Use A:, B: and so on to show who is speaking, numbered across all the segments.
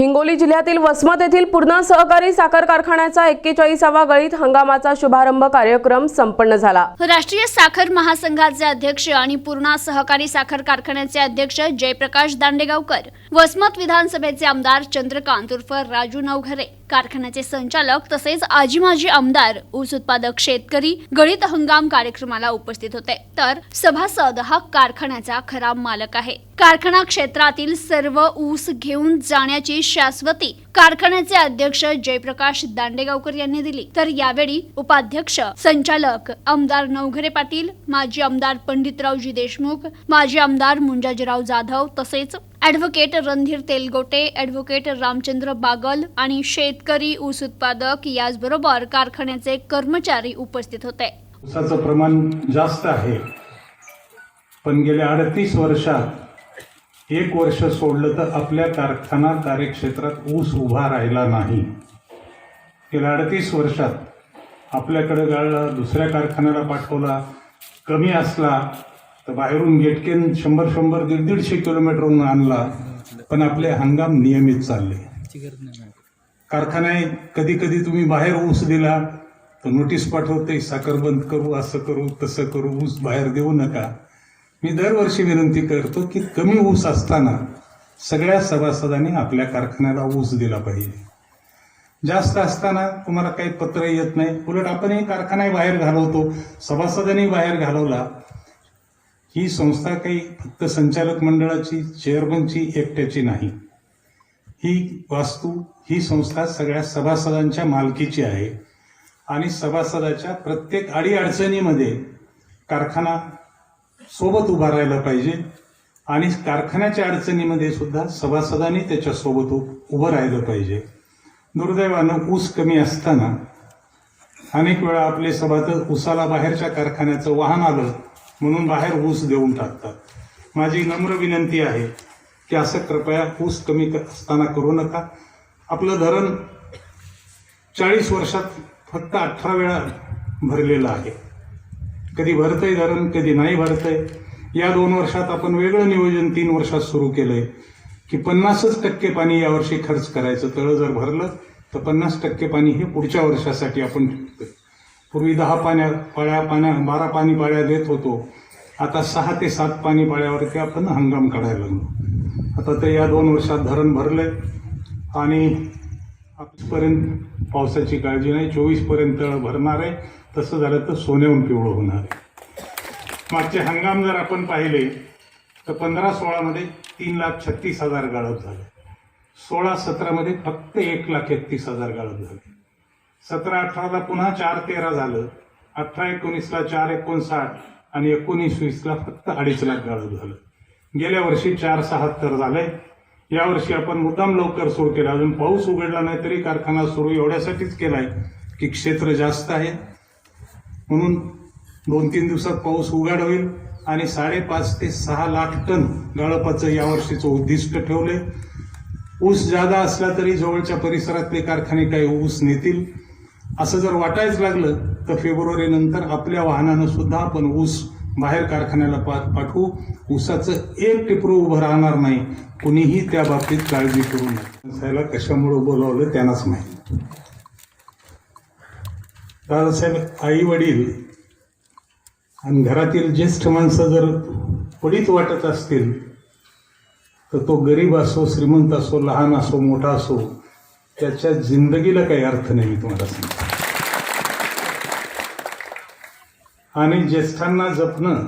A: हिंगोली जिल्ह्यातील वसमत येथील पूर्णा सहकारी साखर कारखान्याचा एक्केचाळीसावा गळीत हंगामाचा शुभारंभ कार्यक्रम संपन्न झाला.
B: राष्ट्रीय साखर महासंघाचे अध्यक्ष आणि पूर्णा सहकारी साखर कारखान्याचे अध्यक्ष जयप्रकाश दांडेगावकर वसमत विधानसभेचे आमदार चंद्रकांत उर्फ राजू नवघरे कारखान्याचे संचालक तसेच आजी माजी आमदार ऊस उत्पादक शेतकरी गळीत हंगाम कार्यक्रमाला उपस्थित होते. तर सभासद हा कारखान्याचा खरा मालक आहे. कारखाना क्षेत्रातील सर्व ऊस घेऊन जाण्याची शाश्वती कारखान्याचे अध्यक्ष जयप्रकाश दांडेगावकर यांनी दिली. तर यावेळी उपाध्यक्ष संचालक आमदार नवघरे पाटील माजी आमदार पंडितरावजी देशमुख माजी आमदार मुंजाजीराव जाधव तसेच ऍडव्होकेट रणधीर तेलगोटे ऍडव्होकेट रामचंद्र बागल आणि शेतकरी ऊस उत्पादक याचबरोबर कारखान्याचे कर्मचारी उपस्थित होते.
C: ऊसाचं प्रमाण जास्त आहे. पण गेल्या अडतीस वर्षात एक वर्ष सोडलं तर आपल्या कारखाना कार्यक्षेत्रात ऊस उभा राहिला नाही. गेल्या अडतीस वर्षात आपल्याकडे गाळला दुसऱ्या कारखान्याला पाठवला कमी असला तर बाहेरून गेटकेन शंभर शंभर दीड दीडशे किलोमीटरहून आणला पण आपले हंगाम नियमित चालले. कारखाने कधी कधी तुम्ही बाहेर ऊस दिला तर नोटीस पाठवते साखर बंद करू असं करू तसं करू ऊस बाहेर देऊ नका. मी दरवर्षी विनंती करतो की कमी ऊस असताना सगळ्या सभासदांनी आपल्या कारखान्याला ऊस दिला पाहिजे. जास्त असताना तुम्हाला काही पत्र येत नाही. उलट आपणही कारखानाही बाहेर घालवतो. सभासदांनी बाहेर घालवला. ही संस्था काही फक्त संचालक मंडळाची चेअरमनची एकट्याची नाही. ही वास्तू ही संस्था सगळ्या सभासदांच्या मालकीची आहे. आणि सभासदाच्या प्रत्येक अडीअडचणीमध्ये कारखाना सोबत उभा राहायला पाहिजे. आणि कारखान्याच्या अडचणीमध्ये सुद्धा सभासदांनी त्याच्यासोबत उ- उभं राहिलं पाहिजे. दुर्दैवानं ऊस कमी असताना अनेक वेळा आपले सभात ऊसाला बाहेरच्या कारखान्याचं वाहन आलं म्हणून बाहेर ऊस देऊन टाकतात. माझी नम्र विनंती आहे की असं कृपया ऊस कमी असताना करू नका. आपलं धरण चाळीस वर्षात फक्त अठरा वेळा भरलेलं आहे. कधी भरतंय धरण कधी नाही भरतंय. या दोन वर्षात आपण वेगळं नियोजन तीन वर्षात सुरू केलंय. की पन्नासच टक्के पाणी यावर्षी खर्च करायचं. तळं जर भरलं तर पन्नास टक्के पाणी हे पुढच्या वर्षासाठी आपण ठेवतोय. पूर्वी दहा पाण्या पाळ्या पाण्या बारा पाणी पाळ्या देत होतो. आता सहा ते सात पाणी पाळ्यावरती आपण हंगाम काढायला लागलो. आता तर या दोन वर्षात धरण भरलंय. आणि आजपर्यंत पावसाची काळजी नाही. चोवीसपर्यंत भरणार आहे. तसं झालं तर सोन्याहून पिवळं होणार. आहे मागचे हंगाम जर आपण पाहिले तर पंधरा सोळामध्ये तीन लाख छत्तीस हजार गाळप झाले. सोळा सतरामध्ये फक्त एक लाख एकतीस हजार गाळप झाले. सतरा अठराला पुन्हा चार तेरा झालं. अठरा एकोणीसला चार एकोणसाठ आणि एकोणीस वीसला फक्त अडीच लाख गाळप झालं. गेल्या वर्षी चार सहात्तर झालंय यावर्षी आपण मुद्दाम लवकर सुरू केला. अजून पाऊस उघडला नाही तरी कारखाना सुरू एवढ्यासाठीच केलाय की क्षेत्र जास्त आहे. म्हणून दोन तीन दिवसात पाऊस उघाड होईल आणि साडेपाच ते सहा लाख टन गाळपाचं यावर्षीचं उद्दिष्ट ठेवले. ऊस जादा असला तरी जवळच्या परिसरातले कारखाने काही ऊस नेतील. असं जर वाटायच लागलं तर फेब्रुवारी नंतर आपल्या वाहनानं सुद्धा आपण ऊस बाहेर कारखान्याला पा- पाठवू. ऊसाचं एक टिपरू उभं राहणार नाही. कुणीही त्या बाबतीत काळजी करू नये. कशामुळे बोलावलं त्यांनाच माहिती. दादासाहेब आई वडील आणि घरातील ज्येष्ठ माणसं जर पडीत वाटत असतील तर तो गरीब असो श्रीमंत असो लहान असो मोठा असो त्याच्या जिंदगीला काही अर्थ नाही मी तुम्हाला सांगतो. आणि ज्येष्ठांना जपणं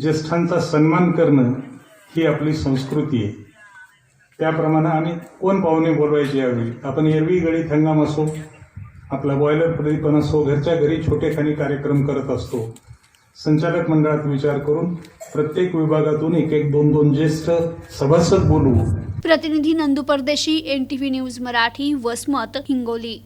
C: ज्येष्ठांचा सन्मान करणं ही आपली संस्कृती आहे. त्याप्रमाणे आणि कोण पाहुणे बोलवायचे यावेळी? आपण एरवी गळीत हंगाम असो आपला बॉयलर प्रदीपन असो हो घरच्या घरी छोटेखानी कार्यक्रम करत असतो. संचालक मंडळात विचार करून प्रत्येक विभागातून एक एक दोन दोन ज्येष्ठ सभासद बोलवू
B: प्रतिनिधी Nandu Pardeshi N T V news Marathi Vasmat Hingoli.